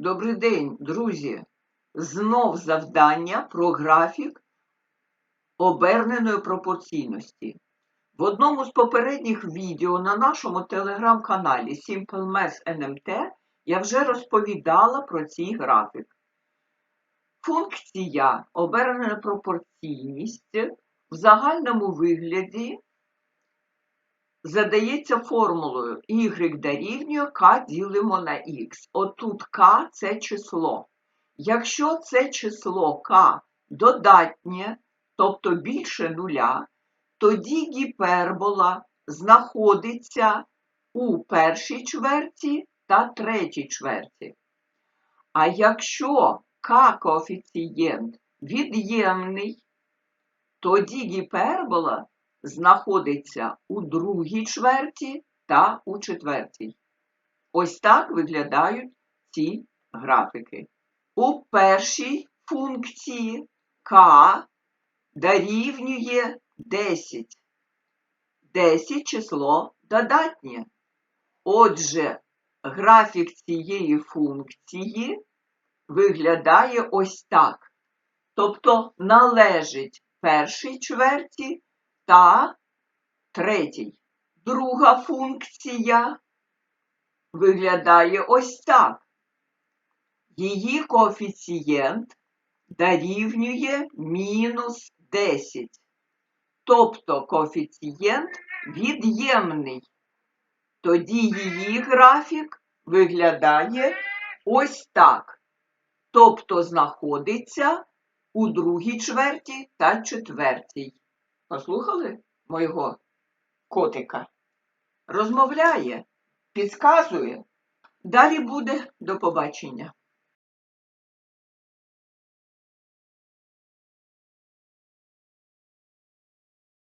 Добрий день, друзі! Знов завдання про графік оберненої пропорційності. В одному з попередніх відео на нашому телеграм-каналі Simple Math NMT я вже розповідала про цей графік. Функція обернена пропорційність в загальному вигляді задається формулою y дорівнює k ділимо на x. Отут k – це число. Якщо це число k додатнє, тобто більше нуля, тоді гіпербола знаходиться у першій чверті та третій чверті. А якщо k коефіцієнт від'ємний, тоді гіпербола знаходиться у другій чверті та у четвертій. Ось так виглядають ці графіки. У першій функції k дорівнює 10. 10 число додатнє. Отже, графік цієї функції виглядає ось так. Тобто належить першій чверті та третій. Друга функція виглядає ось так. Її коефіцієнт дорівнює мінус 10. Тобто коефіцієнт від'ємний. Тоді її графік виглядає ось так. Тобто знаходиться у другій чверті та четвертій. Послухали моєго котика? Розмовляє, підказує. Далі буде до побачення.